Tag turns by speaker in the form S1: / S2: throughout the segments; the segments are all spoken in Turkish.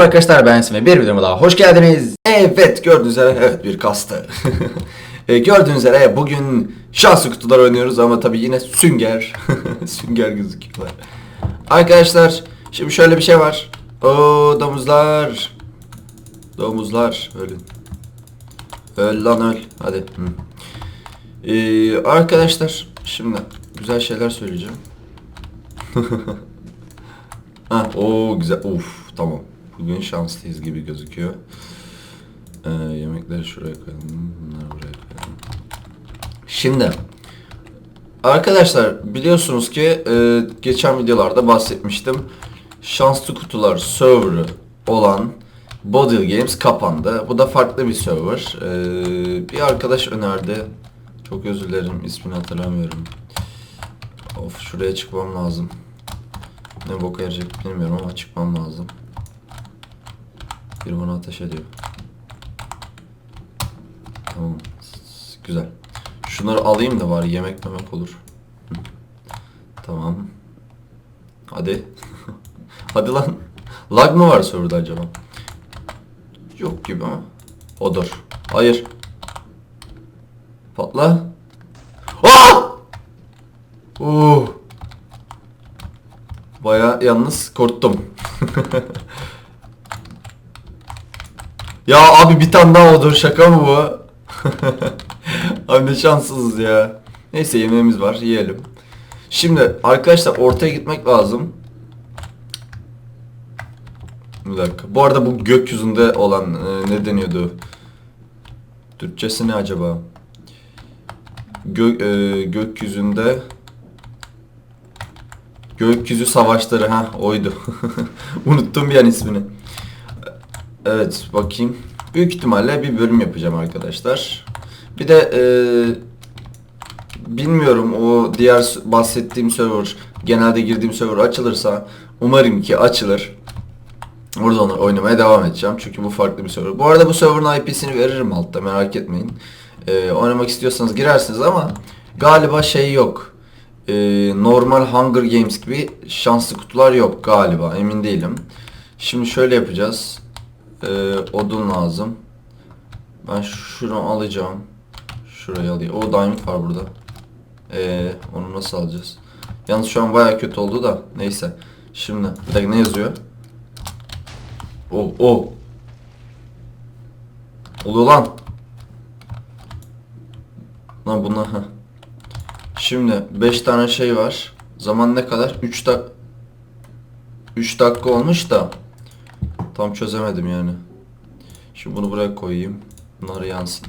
S1: Merhaba arkadaşlar ben Esin ve bir videoma daha hoş geldiniz. Evet gördüğünüz üzere evet bir kastı. e, gördüğünüz üzere bugün şanslı kutular oynuyoruz ama tabi yine sünger. sünger gözüküyorlar. Arkadaşlar şimdi şöyle bir şey var. O domuzlar. Domuzlar ölün. Öl lan öl. Hadi. Hı. E, arkadaşlar şimdi güzel şeyler söyleyeceğim. Ha, o güzel. Uf, tamam. Bugün şanslıyız gibi gözüküyor. Ee, yemekleri şuraya koyalım. Bunları buraya koyalım. Şimdi arkadaşlar biliyorsunuz ki e, geçen videolarda bahsetmiştim. Şanslı kutular serverı olan Bodil Games kapandı. Bu da farklı bir server. Ee, bir arkadaş önerdi. Çok özür dilerim ismini hatırlamıyorum. Of şuraya çıkmam lazım. Ne boka yarayacak bilmiyorum ama çıkmam lazım. Bir bana ateş ediyor. Tamam. Güzel. Şunları alayım da bari yemek memek olur. Tamam. Hadi. Hadi lan. Lag mı var serverda acaba? Yok gibi ama. Odur. Hayır. Patla. Aa! Uh. Baya yalnız korktum. ya abi bir tane daha odur şaka mı bu? abi ne şanssızız ya. Neyse yemeğimiz var yiyelim. Şimdi arkadaşlar ortaya gitmek lazım. Bir dakika. Bu arada bu gökyüzünde olan e, ne deniyordu? Türkçesi ne acaba? Gö e, gökyüzünde Gökyüzü Savaşları ha oydu. Unuttum bir an ismini. Evet bakayım. Büyük ihtimalle bir bölüm yapacağım arkadaşlar. Bir de e, bilmiyorum o diğer bahsettiğim server genelde girdiğim server açılırsa umarım ki açılır. Orada onu oynamaya devam edeceğim. Çünkü bu farklı bir server. Bu arada bu server'ın IP'sini veririm altta merak etmeyin. E, oynamak istiyorsanız girersiniz ama galiba şey yok. Ee, normal Hunger Games gibi şanslı kutular yok galiba emin değilim. Şimdi şöyle yapacağız. Ee, odun lazım. Ben şunu alacağım. Şurayı alayım. O diamond var burada. Ee, onu nasıl alacağız? Yalnız şu an baya kötü oldu da. Neyse. Şimdi bir dakika ne yazıyor? O o. Oluyor lan. Lan bunlar ha. Şimdi 5 tane şey var. Zaman ne kadar? 3 dak 3 dakika olmuş da tam çözemedim yani. Şimdi bunu buraya koyayım. Bunlar yansın.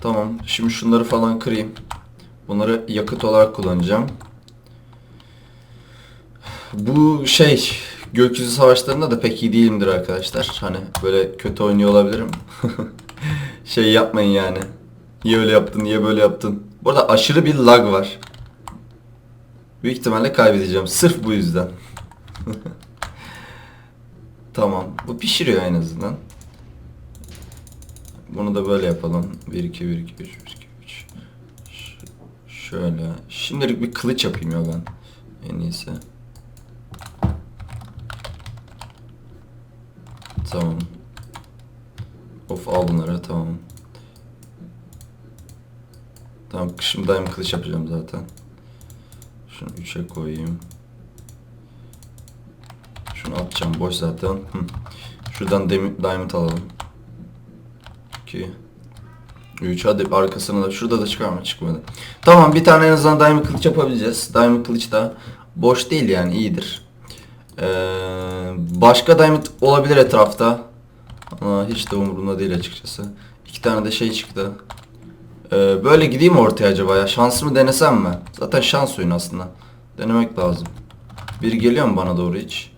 S1: Tamam. Şimdi şunları falan kırayım. Bunları yakıt olarak kullanacağım. Bu şey gökyüzü savaşlarında da pek iyi değilimdir arkadaşlar. Hani böyle kötü oynuyor olabilirim. şey yapmayın yani. Niye öyle yaptın, niye böyle yaptın? Bu arada aşırı bir lag var. Büyük ihtimalle kaybedeceğim. Sırf bu yüzden. tamam. Bu pişiriyor en azından. Bunu da böyle yapalım. 1, 2, 1, 2, 3, 1, 2, 3. Ş- Şöyle. Şimdilik bir kılıç yapayım ya ben. En iyisi. Tamam. Of al bunları tamam. Tamam şimdi daim kılıç yapacağım zaten. Şunu 3'e koyayım. Şunu atacağım boş zaten. Hı. Şuradan diamond alalım. 2 3 hadi arkasına da şurada da çıkar mı çıkmadı. Tamam bir tane en azından diamond kılıç yapabileceğiz. Diamond kılıç da boş değil yani iyidir. Ee, başka diamond olabilir etrafta. Ama hiç de umurumda değil açıkçası. İki tane de şey çıktı. Ee, böyle gideyim ortaya acaba ya? Şansımı denesem mi? Zaten şans oyunu aslında. Denemek lazım. Biri geliyor mu bana doğru hiç?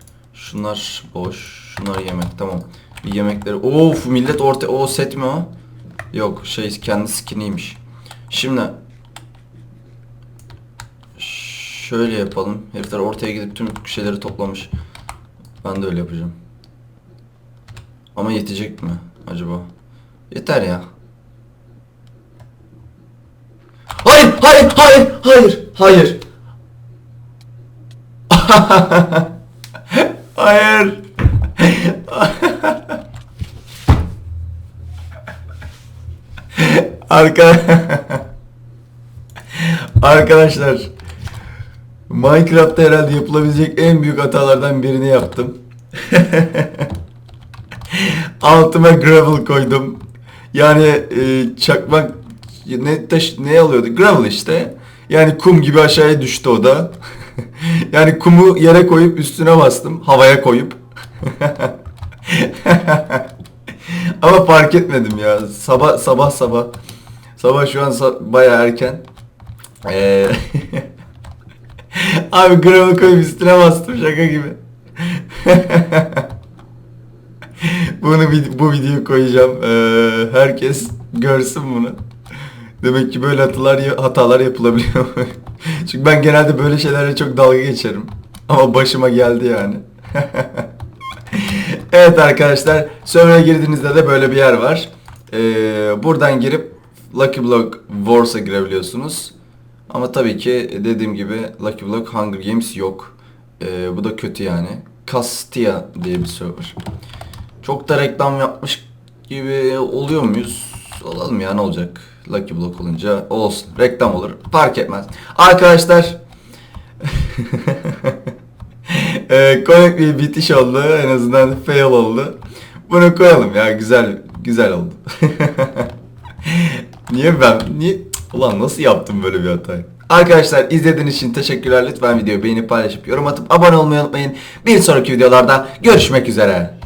S1: Şunlar boş. Şunlar yemek tamam. Bir yemekleri. Of millet ortaya. O set mi o? Yok şey kendi skiniymiş. Şimdi şöyle yapalım. Herifler ortaya gidip tüm şeyleri toplamış. Ben de öyle yapacağım. Ama yetecek mi acaba? Yeter ya. Hayır, hayır, hayır, hayır, hayır. hayır. Arka Arkadaşlar Minecraft'ta herhalde yapılabilecek en büyük hatalardan birini yaptım. Altıma gravel koydum. Yani e, çakmak ne taş ne alıyordu? Gravel işte. Yani kum gibi aşağıya düştü o da. yani kumu yere koyup üstüne bastım. Havaya koyup. Ama fark etmedim ya. Sabah sabah sabah. Sabah şu an sa- bayağı erken. Ee, Abi gravel koyup üstüne bastım şaka gibi. Bunu bu videoyu koyacağım. Ee, herkes görsün bunu. Demek ki böyle hatalar hatalar yapılabiliyor. Çünkü ben genelde böyle şeylerle çok dalga geçerim. Ama başıma geldi yani. evet arkadaşlar, server'a girdiğinizde de böyle bir yer var. Ee, buradan girip Lucky Block Wars'a girebiliyorsunuz. Ama tabii ki dediğim gibi Lucky Block Hunger Games yok. Ee, bu da kötü yani. Castia diye bir server. Çok da reklam yapmış gibi oluyor muyuz? Olalım ya ne olacak? Lucky Block olunca olsun. Reklam olur. Fark etmez. Arkadaşlar ee, komik bir bitiş oldu. En azından fail oldu. Bunu koyalım ya. Güzel güzel oldu. niye ben? Niye? Ulan nasıl yaptım böyle bir hatayı? Arkadaşlar izlediğiniz için teşekkürler. Lütfen videoyu beğenip paylaşıp yorum atıp abone olmayı unutmayın. Bir sonraki videolarda görüşmek üzere.